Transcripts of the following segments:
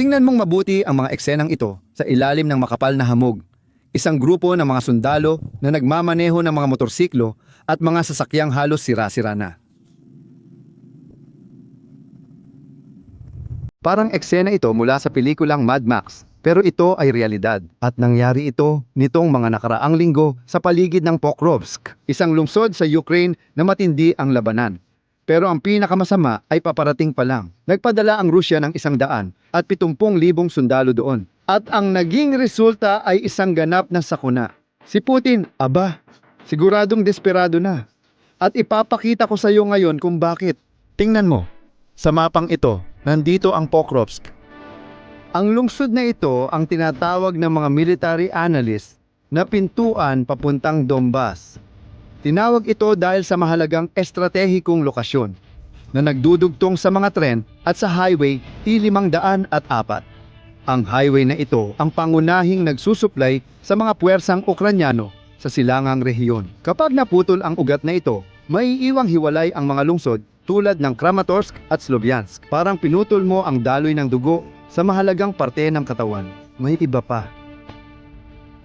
Tingnan mong mabuti ang mga eksenang ito sa ilalim ng makapal na hamog. Isang grupo ng mga sundalo na nagmamaneho ng mga motorsiklo at mga sasakyang halos sira-sira na. Parang eksena ito mula sa pelikulang Mad Max, pero ito ay realidad. At nangyari ito nitong mga nakaraang linggo sa paligid ng Pokrovsk, isang lungsod sa Ukraine na matindi ang labanan. Pero ang pinakamasama ay paparating pa lang. Nagpadala ang Rusya ng isang daan at 70,000 sundalo doon. At ang naging resulta ay isang ganap na sakuna. Si Putin, aba, siguradong desperado na. At ipapakita ko sa iyo ngayon kung bakit. Tingnan mo, sa mapang ito, nandito ang Pokrovsk. Ang lungsod na ito ang tinatawag ng mga military analysts na pintuan papuntang Donbas. Tinawag ito dahil sa mahalagang estratehikong lokasyon na nagdudugtong sa mga tren at sa highway T-504. Ang highway na ito ang pangunahing nagsusuplay sa mga puwersang Ukranyano sa silangang rehiyon. Kapag naputol ang ugat na ito, may iwang hiwalay ang mga lungsod tulad ng Kramatorsk at Sloviansk. Parang pinutol mo ang daloy ng dugo sa mahalagang parte ng katawan. May iba pa.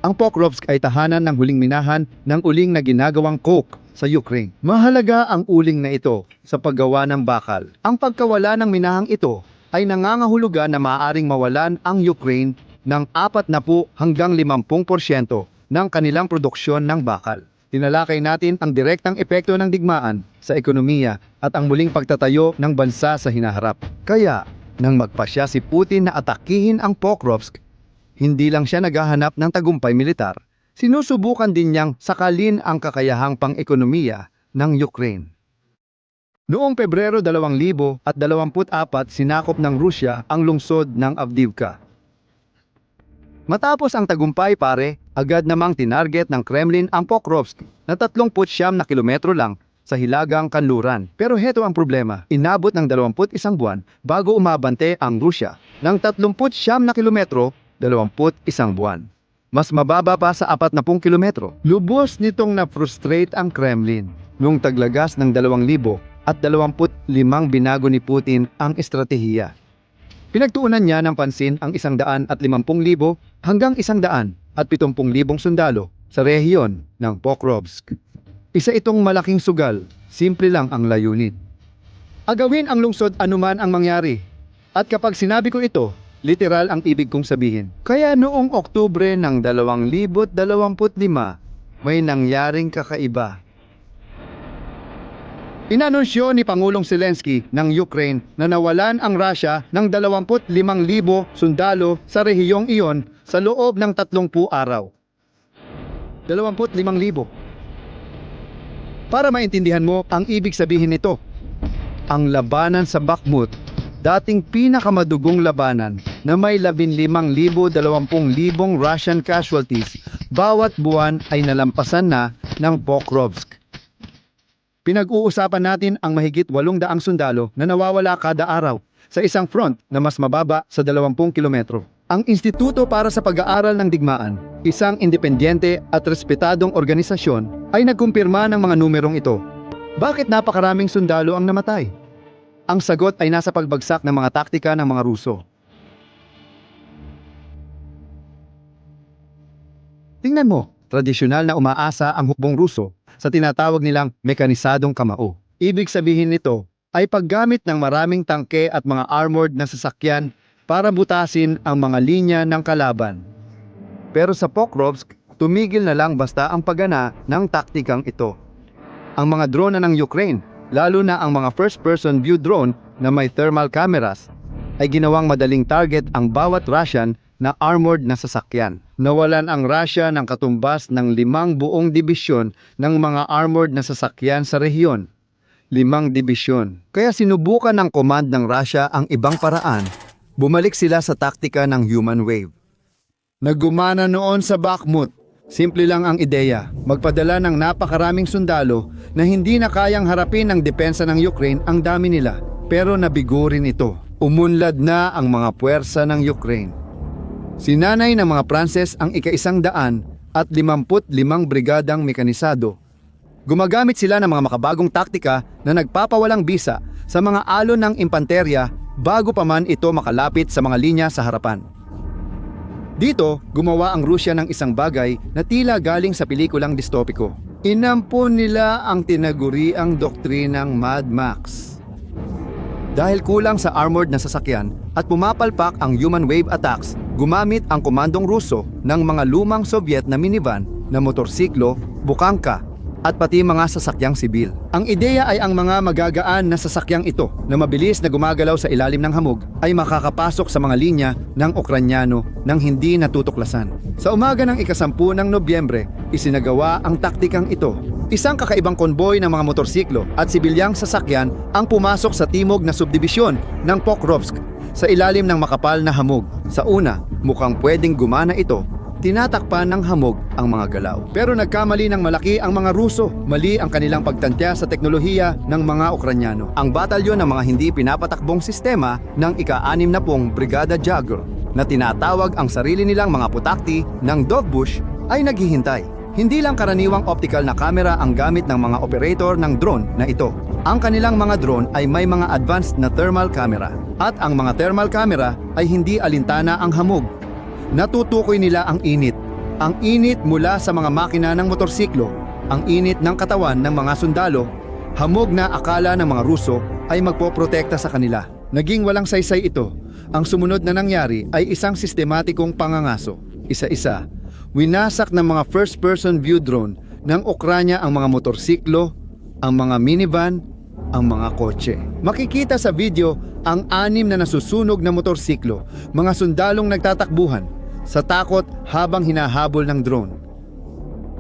Ang Pokrovsk ay tahanan ng huling minahan ng uling na ginagawang coke sa Ukraine. Mahalaga ang uling na ito sa paggawa ng bakal. Ang pagkawala ng minahang ito ay nangangahulugan na maaaring mawalan ang Ukraine ng 40 hanggang 50% ng kanilang produksyon ng bakal. Tinalakay natin ang direktang epekto ng digmaan sa ekonomiya at ang muling pagtatayo ng bansa sa hinaharap. Kaya, nang magpasya si Putin na atakihin ang Pokrovsk, hindi lang siya naghahanap ng tagumpay militar, sinusubukan din niyang sakalin ang kakayahang pang-ekonomiya ng Ukraine. Noong Pebrero 2024, sinakop ng Rusya ang lungsod ng Avdiivka. Matapos ang tagumpay pare, agad namang tinarget ng Kremlin ang Pokrovsk na 39 na kilometro lang sa hilagang kanluran. Pero heto ang problema, inabot ng 21 buwan bago umabante ang Rusya ng 39 na kilometro 21 buwan. Mas mababa pa sa 40 kilometro. Lubos nitong na-frustrate ang Kremlin. Noong taglagas ng 2,000 at 25 binago ni Putin ang estratehiya. Pinagtuunan niya ng pansin ang 150,000 hanggang 100 at 70,000 sundalo sa rehiyon ng Pokrovsk. Isa itong malaking sugal, simple lang ang layunin. Agawin ang lungsod anuman ang mangyari. At kapag sinabi ko ito, literal ang ibig kong sabihin. Kaya noong Oktubre ng 2025, may nangyaring kakaiba. Inanunsyo ni Pangulong Zelensky ng Ukraine na nawalan ang Russia ng 25,000 sundalo sa rehiyong iyon sa loob ng 30 araw. 25,000. Para maintindihan mo ang ibig sabihin nito, ang labanan sa Bakhmut, dating pinakamadugong labanan na may 15,000-20,000 Russian casualties, bawat buwan ay nalampasan na ng Pokrovsk. Pinag-uusapan natin ang mahigit 800 sundalo na nawawala kada araw sa isang front na mas mababa sa 20 kilometro. Ang Instituto para sa Pag-aaral ng Digmaan, isang independyente at respetadong organisasyon, ay nagkumpirma ng mga numerong ito. Bakit napakaraming sundalo ang namatay? Ang sagot ay nasa pagbagsak ng mga taktika ng mga Ruso. Tingnan mo, tradisyonal na umaasa ang hukbong Ruso sa tinatawag nilang mekanisadong kamao. Ibig sabihin nito ay paggamit ng maraming tangke at mga armored na sasakyan para butasin ang mga linya ng kalaban. Pero sa Pokrovsk, tumigil na lang basta ang pagana ng taktikang ito. Ang mga drone ng Ukraine, lalo na ang mga first-person view drone na may thermal cameras, ay ginawang madaling target ang bawat Russian na armored na sasakyan. Nawalan ang Russia ng katumbas ng limang buong dibisyon ng mga armored na sasakyan sa rehiyon. Limang dibisyon. Kaya sinubukan ng command ng Russia ang ibang paraan. Bumalik sila sa taktika ng human wave. Nagumana noon sa Bakhmut. Simple lang ang ideya, magpadala ng napakaraming sundalo na hindi na kayang harapin ng depensa ng Ukraine ang dami nila. Pero nabigo rin ito. Umunlad na ang mga puwersa ng Ukraine. Sinanay ng mga Pranses ang ika-isang daan at 55 brigadang mekanisado. Gumagamit sila ng mga makabagong taktika na nagpapawalang bisa sa mga alon ng impanterya bago pa man ito makalapit sa mga linya sa harapan. Dito, gumawa ang Rusya ng isang bagay na tila galing sa pelikulang distopiko. Inampon nila ang tinaguriang doktrinang Mad Max. Dahil kulang sa armored na sasakyan at pumapalpak ang human wave attacks, gumamit ang komandong Ruso ng mga lumang Soviet na minivan na motorsiklo, bukangka, at pati mga sasakyang sibil. Ang ideya ay ang mga magagaan na sasakyang ito na mabilis na gumagalaw sa ilalim ng hamog ay makakapasok sa mga linya ng Ukranyano nang hindi natutuklasan. Sa umaga ng ikasampu ng Nobyembre, isinagawa ang taktikang ito. Isang kakaibang konboy ng mga motorsiklo at sibilyang sasakyan ang pumasok sa timog na subdibisyon ng Pokrovsk sa ilalim ng makapal na hamog. Sa una, mukhang pwedeng gumana ito tinatakpan ng hamog ang mga galaw. Pero nagkamali ng malaki ang mga Ruso. Mali ang kanilang pagtantya sa teknolohiya ng mga Ukranyano. Ang batalyon ng mga hindi pinapatakbong sistema ng ika-anim na pong Brigada Jagr na tinatawag ang sarili nilang mga putakti ng Dovbush ay naghihintay. Hindi lang karaniwang optical na kamera ang gamit ng mga operator ng drone na ito. Ang kanilang mga drone ay may mga advanced na thermal camera. At ang mga thermal camera ay hindi alintana ang hamog Natutukoy nila ang init. Ang init mula sa mga makina ng motorsiklo, ang init ng katawan ng mga sundalo, hamog na akala ng mga Ruso ay magpoprotekta sa kanila. Naging walang saysay ito. Ang sumunod na nangyari ay isang sistematikong pangangaso. Isa-isa, winasak ng mga first-person view drone ng Ukranya ang mga motorsiklo, ang mga minivan, ang mga kotse. Makikita sa video ang anim na nasusunog na motorsiklo, mga sundalong nagtatakbuhan sa takot habang hinahabol ng drone.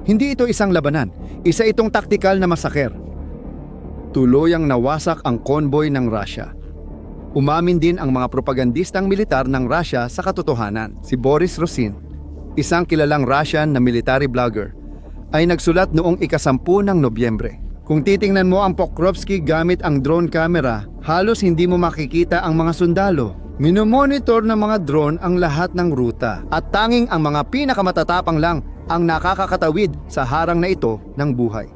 Hindi ito isang labanan, isa itong taktikal na masaker. Tuluyang nawasak ang konvoy ng Russia. Umamin din ang mga propagandistang militar ng Russia sa katotohanan. Si Boris Rosin, isang kilalang Russian na military blogger, ay nagsulat noong ikasampu ng Nobyembre. Kung titingnan mo ang Pokrovsky gamit ang drone camera, halos hindi mo makikita ang mga sundalo. Minomonitor ng mga drone ang lahat ng ruta at tanging ang mga pinakamatatapang lang ang nakakakatawid sa harang na ito ng buhay.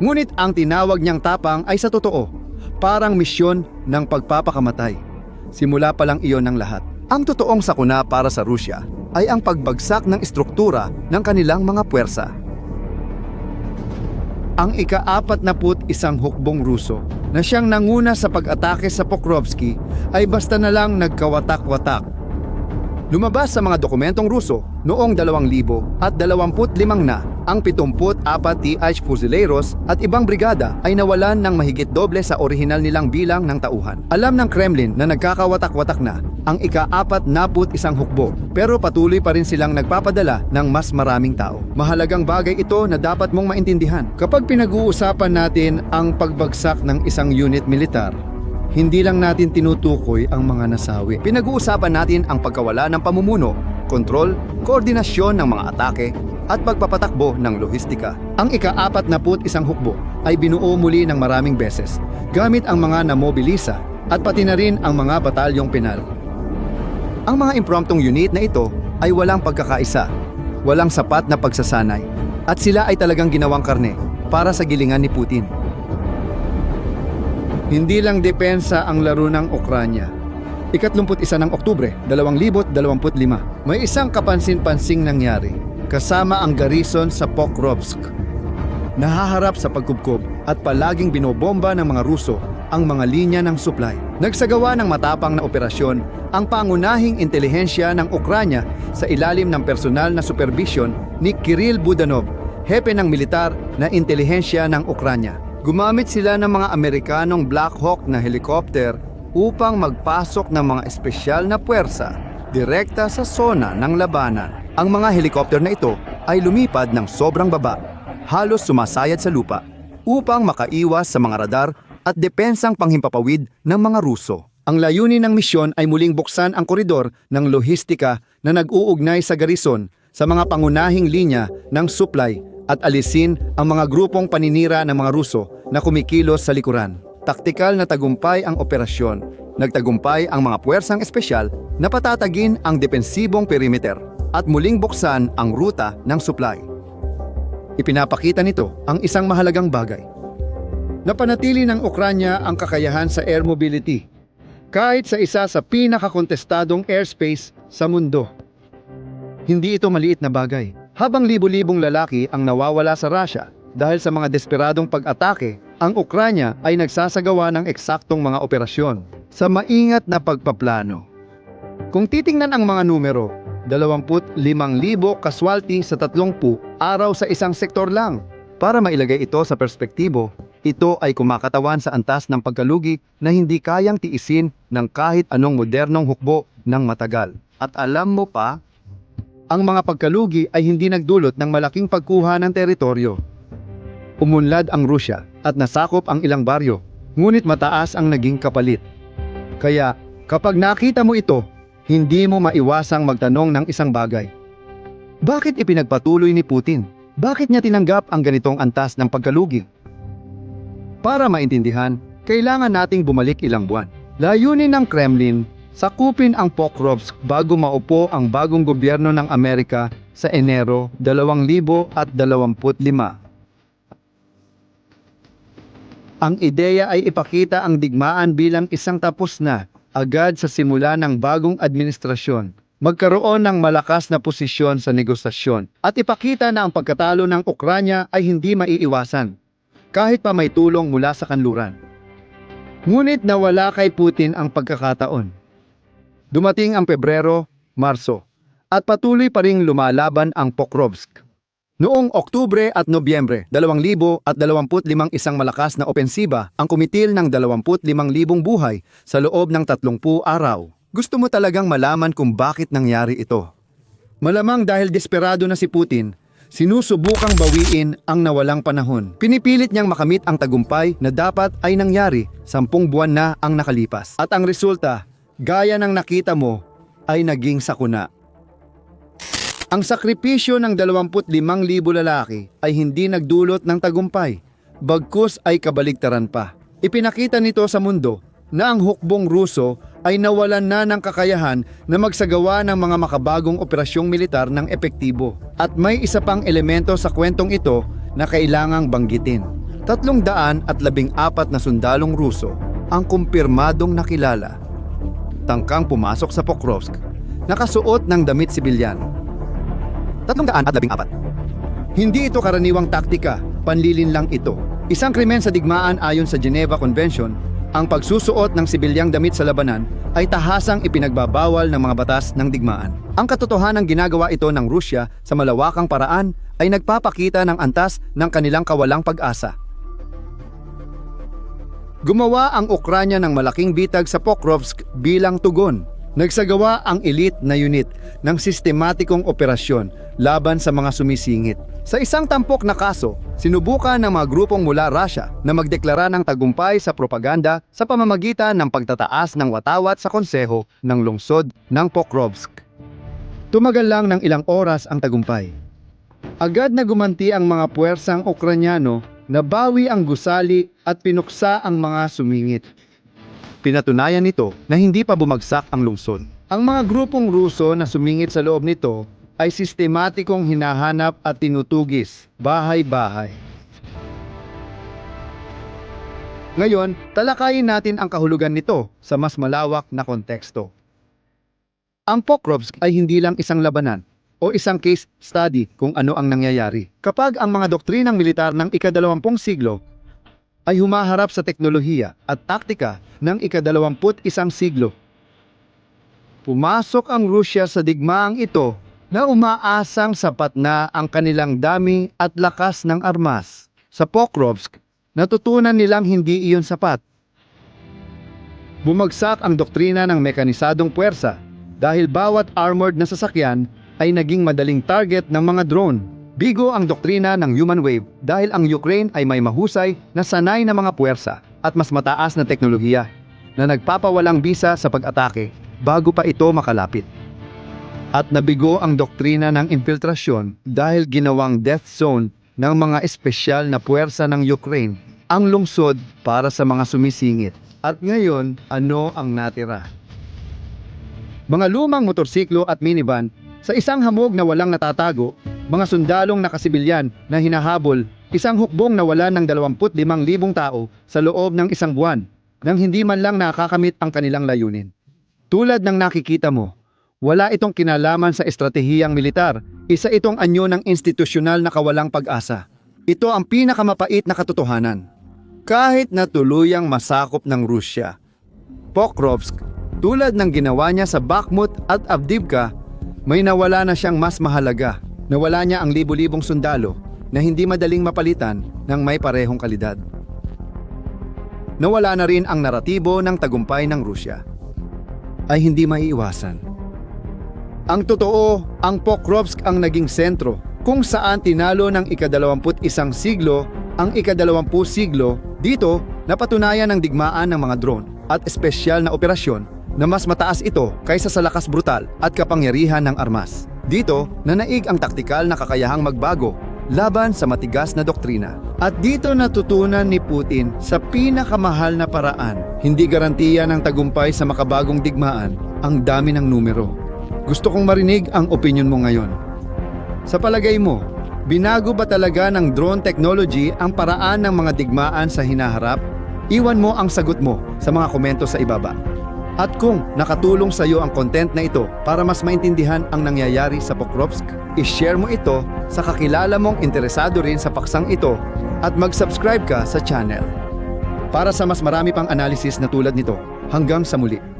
Ngunit ang tinawag niyang tapang ay sa totoo, parang misyon ng pagpapakamatay. Simula pa lang iyon ng lahat. Ang totoong sakuna para sa Rusya ay ang pagbagsak ng istruktura ng kanilang mga puwersa. Ang ika-apat na put isang hukbong Ruso na siyang nanguna sa pag-atake sa Pokrovsky ay basta na lang nagkawatak-watak. Lumabas sa mga dokumentong Ruso noong 2000 at 25 na ang 74 TH Fusileros at ibang brigada ay nawalan ng mahigit doble sa orihinal nilang bilang ng tauhan. Alam ng Kremlin na nagkakawatak-watak na ang ika-apat naput isang hukbo pero patuloy pa rin silang nagpapadala ng mas maraming tao. Mahalagang bagay ito na dapat mong maintindihan. Kapag pinag-uusapan natin ang pagbagsak ng isang unit militar, hindi lang natin tinutukoy ang mga nasawi. Pinag-uusapan natin ang pagkawala ng pamumuno, kontrol, koordinasyon ng mga atake, at pagpapatakbo ng lohistika. Ang ika-apat na put isang hukbo ay binuo muli ng maraming beses gamit ang mga namobilisa at pati na rin ang mga batalyong penal. Ang mga impromptong unit na ito ay walang pagkakaisa, walang sapat na pagsasanay, at sila ay talagang ginawang karne para sa gilingan ni Putin. Hindi lang depensa ang laro ng Ukranya. Ikatlumput isa ng Oktubre, 2025, may isang kapansin-pansing nangyari kasama ang garrison sa Pokrovsk. Nahaharap sa pagkubkob at palaging binobomba ng mga Ruso ang mga linya ng supply. Nagsagawa ng matapang na operasyon ang pangunahing intelihensya ng Ukranya sa ilalim ng personal na supervision ni Kirill Budanov, hepe ng militar na intelihensya ng Ukranya. Gumamit sila ng mga Amerikanong Black Hawk na helikopter upang magpasok ng mga espesyal na puwersa direkta sa zona ng labanan. Ang mga helikopter na ito ay lumipad ng sobrang baba, halos sumasayad sa lupa, upang makaiwas sa mga radar at depensang panghimpapawid ng mga Ruso. Ang layunin ng misyon ay muling buksan ang koridor ng lohistika na nag-uugnay sa garison sa mga pangunahing linya ng supply at alisin ang mga grupong paninira ng mga Ruso na kumikilos sa likuran. Taktikal na tagumpay ang operasyon. Nagtagumpay ang mga puwersang espesyal na patatagin ang depensibong perimeter at muling buksan ang ruta ng supply. Ipinapakita nito ang isang mahalagang bagay. Napanatili ng Ukranya ang kakayahan sa air mobility kahit sa isa sa pinakakontestadong airspace sa mundo. Hindi ito maliit na bagay. Habang libo-libong lalaki ang nawawala sa Russia dahil sa mga desperadong pag-atake, ang Ukranya ay nagsasagawa ng eksaktong mga operasyon sa maingat na pagpaplano. Kung titingnan ang mga numero, 25,000 kaswalti sa 30 araw sa isang sektor lang. Para mailagay ito sa perspektibo, ito ay kumakatawan sa antas ng pagkalugi na hindi kayang tiisin ng kahit anong modernong hukbo ng matagal. At alam mo pa, ang mga pagkalugi ay hindi nagdulot ng malaking pagkuha ng teritoryo. Umunlad ang Rusya at nasakop ang ilang baryo, ngunit mataas ang naging kapalit. Kaya, kapag nakita mo ito, hindi mo maiwasang magtanong ng isang bagay. Bakit ipinagpatuloy ni Putin? Bakit niya tinanggap ang ganitong antas ng pagkalugi? Para maintindihan, kailangan nating bumalik ilang buwan. Layunin ng Kremlin, sakupin ang Pokrovsk bago maupo ang bagong gobyerno ng Amerika sa Enero 2025. Ang ideya ay ipakita ang digmaan bilang isang tapos na agad sa simula ng bagong administrasyon. Magkaroon ng malakas na posisyon sa negosasyon at ipakita na ang pagkatalo ng Ukranya ay hindi maiiwasan kahit pa may tulong mula sa kanluran. Ngunit nawala kay Putin ang pagkakataon. Dumating ang Pebrero, Marso, at patuloy pa ring lumalaban ang Pokrovsk. Noong Oktubre at Nobyembre 2025 isang malakas na opensiba ang kumitil ng 25,000 buhay sa loob ng 30 araw. Gusto mo talagang malaman kung bakit nangyari ito. Malamang dahil desperado na si Putin, sinusubukang bawiin ang nawalang panahon. Pinipilit niyang makamit ang tagumpay na dapat ay nangyari sampung buwan na ang nakalipas. At ang resulta, gaya ng nakita mo, ay naging sakuna. Ang sakripisyo ng 25,000 lalaki ay hindi nagdulot ng tagumpay, bagkus ay kabaligtaran pa. Ipinakita nito sa mundo na ang hukbong Ruso ay nawalan na ng kakayahan na magsagawa ng mga makabagong operasyong militar ng epektibo. At may isa pang elemento sa kwentong ito na kailangang banggitin. Tatlong daan at labing apat na sundalong Ruso ang kumpirmadong nakilala. Tangkang pumasok sa Pokrovsk, nakasuot ng damit sibilyan. Tatlong daan at labing apat. Hindi ito karaniwang taktika, panlilin lang ito. Isang krimen sa digmaan ayon sa Geneva Convention, ang pagsusuot ng sibilyang damit sa labanan ay tahasang ipinagbabawal ng mga batas ng digmaan. Ang katotohanan ginagawa ito ng Rusya sa malawakang paraan ay nagpapakita ng antas ng kanilang kawalang pag-asa. Gumawa ang Ukranya ng malaking bitag sa Pokrovsk bilang tugon. Nagsagawa ang elite na unit ng sistematikong operasyon laban sa mga sumisingit. Sa isang tampok na kaso, sinubukan ng mga grupong mula Russia na magdeklara ng tagumpay sa propaganda sa pamamagitan ng pagtataas ng watawat sa konseho ng lungsod ng Pokrovsk. Tumagal lang ng ilang oras ang tagumpay. Agad na gumanti ang mga puwersang Ukranyano nabawi ang gusali at pinuksa ang mga sumingit. Pinatunayan nito na hindi pa bumagsak ang lungsod. Ang mga grupong Ruso na sumingit sa loob nito ay sistematikong hinahanap at tinutugis bahay-bahay. Ngayon, talakayin natin ang kahulugan nito sa mas malawak na konteksto. Ang Pokrovsk ay hindi lang isang labanan o isang case study kung ano ang nangyayari. Kapag ang mga doktrinang militar ng ikadalawampung siglo ay humaharap sa teknolohiya at taktika ng ikadalawamput isang siglo. Pumasok ang Rusya sa digmaang ito na umaasang sapat na ang kanilang dami at lakas ng armas. Sa Pokrovsk, natutunan nilang hindi iyon sapat. Bumagsak ang doktrina ng mekanisadong puwersa dahil bawat armored na sasakyan ay naging madaling target ng mga drone. Bigo ang doktrina ng human wave dahil ang Ukraine ay may mahusay na sanay na mga puwersa at mas mataas na teknolohiya na nagpapawalang bisa sa pag-atake bago pa ito makalapit. At nabigo ang doktrina ng infiltrasyon dahil ginawang death zone ng mga espesyal na puwersa ng Ukraine ang lungsod para sa mga sumisingit. At ngayon, ano ang natira? Mga lumang motorsiklo at minivan sa isang hamog na walang natatago, mga sundalong nakasibilyan na hinahabol, isang hukbong na wala ng 25,000 tao sa loob ng isang buwan. nang hindi man lang nakakamit ang kanilang layunin. Tulad ng nakikita mo, wala itong kinalaman sa estratehiyang militar, isa itong anyo ng institusyonal na kawalang pag-asa. Ito ang pinakamapait na katotohanan. Kahit na tuluyang masakop ng Rusya, Pokrovsk, tulad ng ginawa niya sa Bakhmut at Avdivka, may nawala na siyang mas mahalaga. Nawala niya ang libo-libong sundalo na hindi madaling mapalitan ng may parehong kalidad. Nawala na rin ang naratibo ng tagumpay ng Rusya. Ay hindi maiiwasan. Ang totoo, ang Pokrovsk ang naging sentro kung saan tinalo ng ikadalawamput isang siglo ang ikadalawampu siglo dito napatunayan ng digmaan ng mga drone at espesyal na operasyon na mas mataas ito kaysa sa lakas brutal at kapangyarihan ng armas. Dito, nanaig ang taktikal na kakayahang magbago laban sa matigas na doktrina. At dito natutunan ni Putin sa pinakamahal na paraan, hindi garantiya ng tagumpay sa makabagong digmaan ang dami ng numero. Gusto kong marinig ang opinion mo ngayon. Sa palagay mo, binago ba talaga ng drone technology ang paraan ng mga digmaan sa hinaharap? Iwan mo ang sagot mo sa mga komento sa ibaba. At kung nakatulong sa iyo ang content na ito para mas maintindihan ang nangyayari sa Pokrovsk, ishare mo ito sa kakilala mong interesado rin sa paksang ito at mag-subscribe ka sa channel. Para sa mas marami pang analysis na tulad nito, hanggang sa muli.